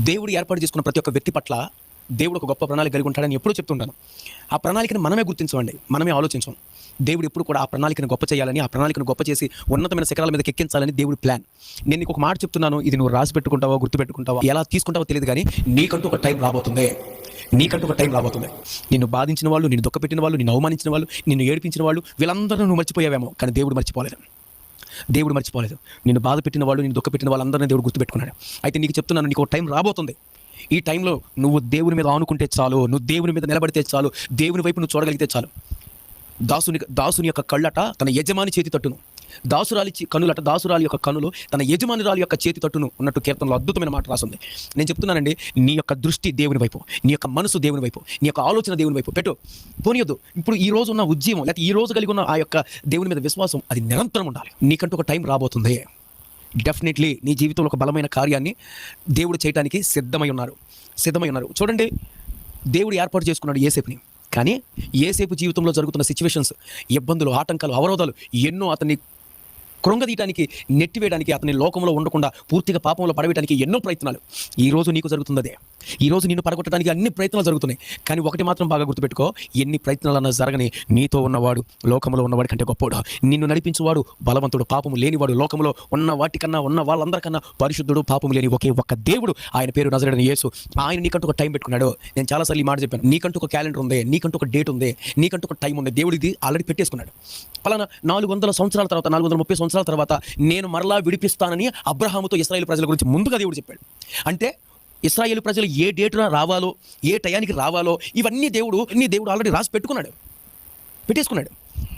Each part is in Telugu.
దేవుడు ఏర్పాటు చేసుకున్న ప్రతి ఒక్క వ్యక్తి పట్ల దేవుడు ఒక గొప్ప ప్రణాళిక కలిగి ఉంటాడని ఎప్పుడూ చెప్తుంటాను. ఆ ప్రణాళికను మనమే గుర్తించమండి. మనమే ఆలోచించం. దేవుడు ఎప్పుడు కూడా ఆ ప్రణాళికను గొప్ప చేయాలని ఆ ప్రణాళికను గొప్ప చేసి ఉన్నతమైన శిఖరాల మీద ఎక్కించాలని దేవుడు ప్లాన్. నేను నీకు ఒక మాట చెప్తున్నాను ఇది నువ్వు రాసి పెట్టుకుంటావో గుర్తుపెట్టుకుంటావో? ఎలా తీసుకుంటావో తెలియదు కానీ నీకంటూ ఒక టైం రాబోతుంది. నీకంటూ ఒక టైం రాబోతుంది. నిన్ను బాధించిన వాళ్ళు నిన్ను దుఃఖపెట్టిన వాళ్ళు నిన్ను అవమానించిన వాళ్ళు నిన్ను ఏడిపించిన వాళ్ళు వీళ్ళందరూ నువ్వు మర్చిపోయావేమో కానీ దేవుడు మర్చిపోలేదు. దేవుడు మర్చిపోలేదు. నిన్ను బాధ పెట్టిన వాళ్ళు నేను దుఃఖపెట్టిన వాళ్ళందరినీ దేవుడు గుర్తుపెట్టుకున్నాడు. అయితే నీకు చెప్తున్నాను నీకు ఒక టైం రాబోతుంది. ఈ టైంలో నువ్వు దేవుని మీద ఆనుకుంటే చాలు నువ్వు దేవుని మీద నిలబడితే చాలు దేవుని వైపు నువ్వు చూడగలిగితే చాలు. దాసుని దాసుని యొక్క కళ్ళట తన యజమాని చేతి తట్టును. దాసురాలి చి- కనులట దాసురాలి యొక్క కనులు తన యజమానురాలి యొక్క చేతి తట్టును ఉన్నట్టు కీర్తనలో అద్భుతమైన మాట రాసింది. నేను చెప్తున్నానండి నీ యొక్క దృష్టి దేవుని వైపు నీ యొక్క మనసు దేవుని వైపు నీ యొక్క ఆలోచన దేవుని వైపు. పెట్టు పోనీయొద్దు. ఇప్పుడు ఈ రోజు ఉన్న ఉద్యమం లేకపోతే ఈ రోజు కలిగి ఉన్న ఆ యొక్క దేవుని మీద విశ్వాసం అది నిరంతరం ఉండాలి. నీకంటూ ఒక టైం రాబోతుంది. డెఫినెట్లీ నీ జీవితంలో ఒక బలమైన కార్యాన్ని దేవుడు చేయడానికి సిద్ధమై ఉన్నారు. సిద్ధమై ఉన్నారు. చూడండి దేవుడు ఏర్పాటు చేసుకున్నాడు ఏసేపుని కానీ ఏసేపు జీవితంలో జరుగుతున్న సిచ్యువేషన్స్ ఇబ్బందులు ఆటంకాలు అవరోధాలు ఎన్నో అతన్ని కృంగదీయడానికి నెట్టివేయడానికి అతని లోకంలో ఉండకుండా పూర్తిగా పాపంలో పడవేయడానికి ఎన్నో ప్రయత్నాలు. ఈ రోజు నీకు జరుగుతుంది అదే ఈ రోజు నిన్ను పడగొట్టడానికి అన్ని ప్రయత్నాలు జరుగుతున్నాయి. కానీ ఒకటి మాత్రం బాగా గుర్తుపెట్టుకో ఎన్ని ప్రయత్నాలన్నా జరగని నీతో ఉన్నవాడు లోకంలో ఉన్నవాడి కంటే గొప్పవాడు నిన్ను నడిపించేవాడు బలవంతుడు పాపము లేనివాడు లోకంలో ఉన్న వాటికన్నా ఉన్న వాళ్ళందరికన్నా పరిశుద్ధుడు పాపము లేని ఒకే ఒక్క దేవుడు ఆయన పేరు నజరడని యేసు. ఆయన నీకంటూ ఒక టైం పెట్టుకున్నాడు. నేను చాలాసార్లు ఈ మాట చెప్పాను. నీకంటూ ఒక క్యాలెండర్ ఉంది నీకంటూ ఒక డేట్ ఉంది నీకంటూ ఒక టైం ఉంది. దేవుడు ఇది ఆల్రెడీ పెట్టేసుకున్నాడు. పలానా నాలుగు వందల సంవత్సరాల తర్వాత నాలుగు వందల ముప్పై సంవత్సరాల తర్వాత నేను మరలా విడిపిస్తానని అబ్రహాముతో ఇస్రాయేల్ ప్రజల గురించి ముందుగా దేవుడు చెప్పాడు. అంటే ఇస్రాయేల్ ప్రజలు ఏ డేటున రావాలో ఏ టయానికి రావాలో ఇవన్నీ దేవుడు ఇన్ని దేవుడు ఆల్రెడీ రాసి పెట్టుకున్నాడు. పెట్టేసుకున్నాడు.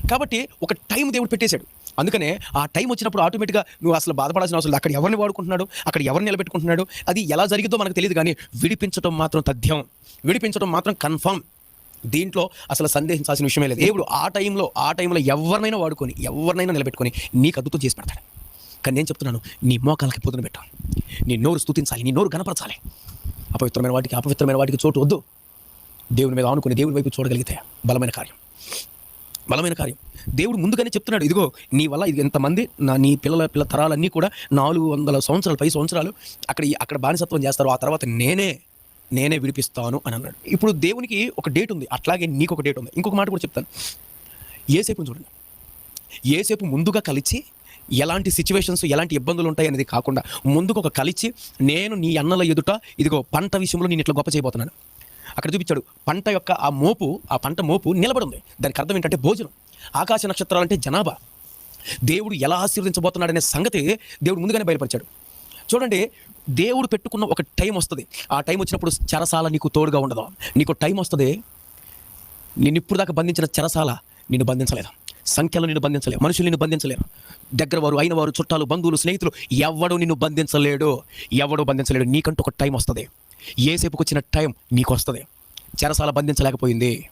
కాబట్టి ఒక టైం దేవుడు పెట్టేశాడు. అందుకనే ఆ టైం వచ్చినప్పుడు ఆటోమేటిక్గా నువ్వు అసలు బాధపడాల్సిన అవసరం అక్కడ ఎవరిని వాడుకుంటున్నాడు? అక్కడ ఎవరిని నిలబెట్టుకుంటున్నాడు? అది ఎలా జరిగిందో మనకు తెలియదు కానీ విడిపించడం మాత్రం తథ్యం. విడిపించడం మాత్రం కన్ఫర్మ్ దీంట్లో అసలు సందేహించాల్సిన విషయమే లేదు. దేవుడు ఆ టైంలో ఆ టైంలో ఎవరినైనా వాడుకొని ఎవరినైనా నిలబెట్టుకొని నీకు అద్భుతం చేసి పెడతాడు. కానీ నేను చెప్తున్నాను నీ మోకాలకి పొద్దున పెట్టాను నీ నోరు స్థుతించాలి నీ నోరు గణపరచాలి అపవిత్రమైన వాటికి అపవిత్రమైన వాటికి చోటు వద్దు. దేవుని మీద ఆనుకుని దేవుని వైపు చూడగలిగితే బలమైన కార్యం. బలమైన కార్యం. దేవుడు ముందుగానే చెప్తున్నాడు ఇదిగో నీ వల్ల ఇది ఎంతమంది నా నీ పిల్లల పిల్ల తరాలన్నీ కూడా నాలుగు వందల సంవత్సరాలు పై సంవత్సరాలు అక్కడ అక్కడ బానిసత్వం చేస్తారు ఆ తర్వాత నేనే నేనే విడిపిస్తాను అని అన్నాడు. ఇప్పుడు దేవునికి ఒక డేట్ ఉంది అట్లాగే నీకు ఒక డేట్ ఉంది. ఇంకొక మాట కూడా చెప్తాను. ఏసేపుని చూడండి. ఏసేపు ముందుగా కలిసి ఎలాంటి సిచ్యువేషన్స్ ఎలాంటి ఇబ్బందులు ఉంటాయి అనేది కాకుండా ముందుకు ఒక కలిచి నేను నీ అన్నల ఎదుట ఇదిగో పంట విషయంలో నేను ఇట్లా గొప్ప చేయబోతున్నాను. అక్కడ చూపించాడు పంట యొక్క ఆ మోపు ఆ పంట మోపు నిలబడి ఉంది దానికి అర్థం ఏంటంటే భోజనం. ఆకాశ నక్షత్రాలు అంటే జనాభా. దేవుడు ఎలా ఆశీర్వదించబోతున్నాడనే సంగతి దేవుడు ముందుగానే బయలుపరిచాడు. చూడండి దేవుడు పెట్టుకున్న ఒక టైం వస్తుంది. ఆ టైం వచ్చినప్పుడు చెరసాల నీకు తోడుగా ఉండదు? నీకు టైం వస్తుంది. నేను ఇప్పుడు దాకా బంధించిన చెరసాల నిన్ను బంధించలేదు? సంఖ్యలో నిన్ను బంధించలేరు మనుషులు నిన్ను బంధించలేరు. దగ్గర వారు అయిన వారు చుట్టాలు బంధువులు స్నేహితులు ఎవడు నిన్ను బంధించలేడు? ఎవడు బంధించలేడు? నీకంటూ ఒక టైం వస్తుంది. ఏసేపుకు వచ్చిన టైం నీకు వస్తుంది చెరసాల బంధించలేకపోయింది.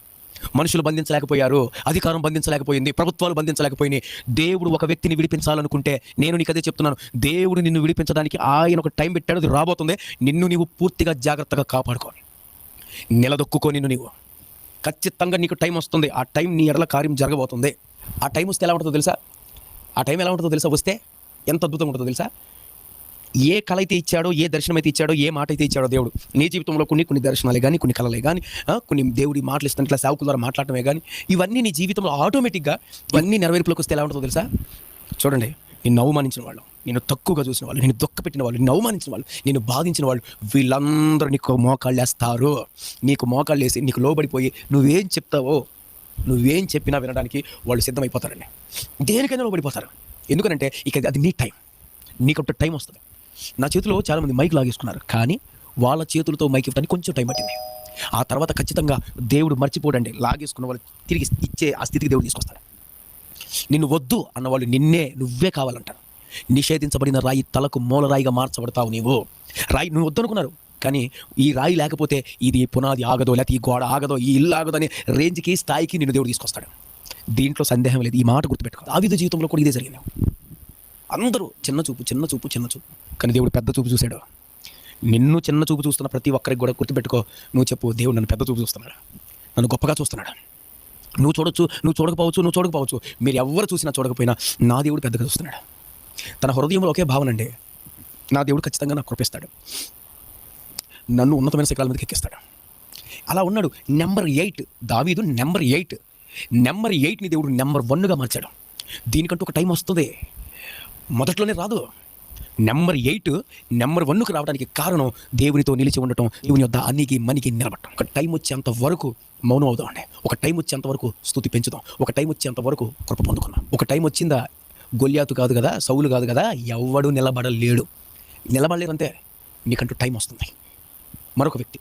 మనుషులు బంధించలేకపోయారు. అధికారం బంధించలేకపోయింది. ప్రభుత్వాలు బంధించలేకపోయినాయి. దేవుడు ఒక వ్యక్తిని విడిపించాలనుకుంటే నేను నీకు అదే చెప్తున్నాను. దేవుడు నిన్ను విడిపించడానికి ఆయన ఒక టైం పెట్టాడు. అది రాబోతుంది. నిన్ను నీవు పూర్తిగా జాగ్రత్తగా కాపాడుకోని నిలదొక్కుకో నిన్ను నీవు. ఖచ్చితంగా నీకు టైం వస్తుంది. ఆ టైం నీ ఎడల కార్యం జరగబోతుంది. ఆ టైం వస్తే ఎలా ఉంటుందో తెలుసా? ఆ టైం ఎలా ఉంటుందో తెలుసా? వస్తే ఎంత అద్భుతంగా ఉంటుందో తెలుసా? ఏ కళ అయితే ఇచ్చాడో ఏ దర్శనం అయితే ఇచ్చాడో ఏ మాట అయితే ఇచ్చాడో దేవుడు నీ జీవితంలో కొన్ని కొన్ని దర్శనాలే కానీ కొన్ని కళలే కానీ కొన్ని దేవుడి మాటలు ఇస్తాను ఇట్లా సేవకుల ద్వారా మాట్లాడటమే కానీ ఇవన్నీ నీ జీవితంలో ఆటోమేటిక్గా ఇవన్నీ నెరవేర్పులోకి వస్తే ఎలా ఉంటుందో తెలుసా? చూడండి నిన్ను అవమానించిన వాళ్ళు నేను తక్కువగా చూసిన వాళ్ళు నేను దుఃఖపెట్టిన వాళ్ళు నేను అవమానించిన వాళ్ళు నేను బాధించిన వాళ్ళు వీళ్ళందరూ నీకు మోకాళ్ళు వేస్తారు. నీకు మోకాళ్ళు వేసి నీకు లోబడిపోయి నువ్వేం చెప్తావో నువ్వేం చెప్పినా వినడానికి వాళ్ళు సిద్ధమైపోతారండి. దేనికైనా పడిపోతారు ఎందుకంటే ఇక అది నీ టైం. నీకు టైం వస్తుంది. నా చేతిలో చాలామంది మైక్ లాగేసుకున్నారు. కానీ వాళ్ళ చేతులతో మైక్ ఇవ్వడానికి కొంచెం టైం పట్టింది. ఆ తర్వాత ఖచ్చితంగా దేవుడు మర్చిపోడండి. లాగేసుకున్న వాళ్ళు తిరిగి ఇచ్చే ఆ స్థితికి దేవుడు తీసుకొస్తాడు. నిన్ను వద్దు అన్నవాళ్ళు నిన్నే నువ్వే కావాలంటారు. నిషేధించబడిన రాయి తలకు మూలరాయిగా మార్చబడతావు నీవు. రాయి నువ్వు వద్దనుకున్నారు. కానీ ఈ రాయి లేకపోతే ఇది పునాది ఆగదో లేకపోతే ఈ గోడ ఆగదో ఈ ఇల్లు ఆగదో అనే రేంజ్కి స్థాయికి నిన్ను దేవుడు తీసుకొస్తాడు. దీంట్లో సందేహం లేదు. ఈ మాట గుర్తుపెట్టుకో. ఆవిధ జీవితంలో కూడా ఇదే జరిగింది. అందరూ చిన్న చూపు చిన్న చూపు చిన్న చూపు. కానీ దేవుడు పెద్ద చూపు చూశాడు. నిన్ను చిన్న చూపు చూస్తున్న ప్రతి ఒక్కరికి కూడా గుర్తుపెట్టుకో. నువ్వు చెప్పు దేవుడు నన్ను పెద్ద చూపు చూస్తున్నాడు? నన్ను గొప్పగా చూస్తున్నాడు? నువ్వు చూడొచ్చు నువ్వు చూడకపోవచ్చు నువ్వు చూడకపోవచ్చు. మీరు ఎవరు చూసినా చూడకపోయినా నా దేవుడు పెద్దగా చూస్తున్నాడు. తన హృదయంలో ఒకే భావన అండి. నా దేవుడు ఖచ్చితంగా నాకు కృపిస్తాడు. నన్ను ఉన్నతమైన శిఖరాల మీదకి ఎక్కిస్తాడు. అలా ఉన్నాడు. Number eight. Daveedu number eight. Number ఎయిట్ని దేవుడు నెంబర్ వన్గా మార్చాడు. దీనికంటూ ఒక టైం వస్తుంది. మొదట్లోనే రాదు. నెంబర్ ఎయిట్ నెంబర్ వన్కు రావడానికి కారణం దేవునితో నిలిచి ఉండటం దేవుని యొక్క అన్నికి మనికి నిలబడటం. ఒక టైం వచ్చేంత వరకు మౌనం అవుదామండి ఒక టైం వచ్చేంత వరకు స్థుతి పెంచుదాం. ఒక టైం వచ్చేంత వరకు కృప పొందుకుందాం. ఒక టైం వచ్చిందా? గొల్యాతు కాదు కదా సౌలు కాదు కదా ఎవడు నిలబడలేడు. నిలబడలేదంటే నీకంటూ టైం వస్తుంది. మరొక వ్యక్తి.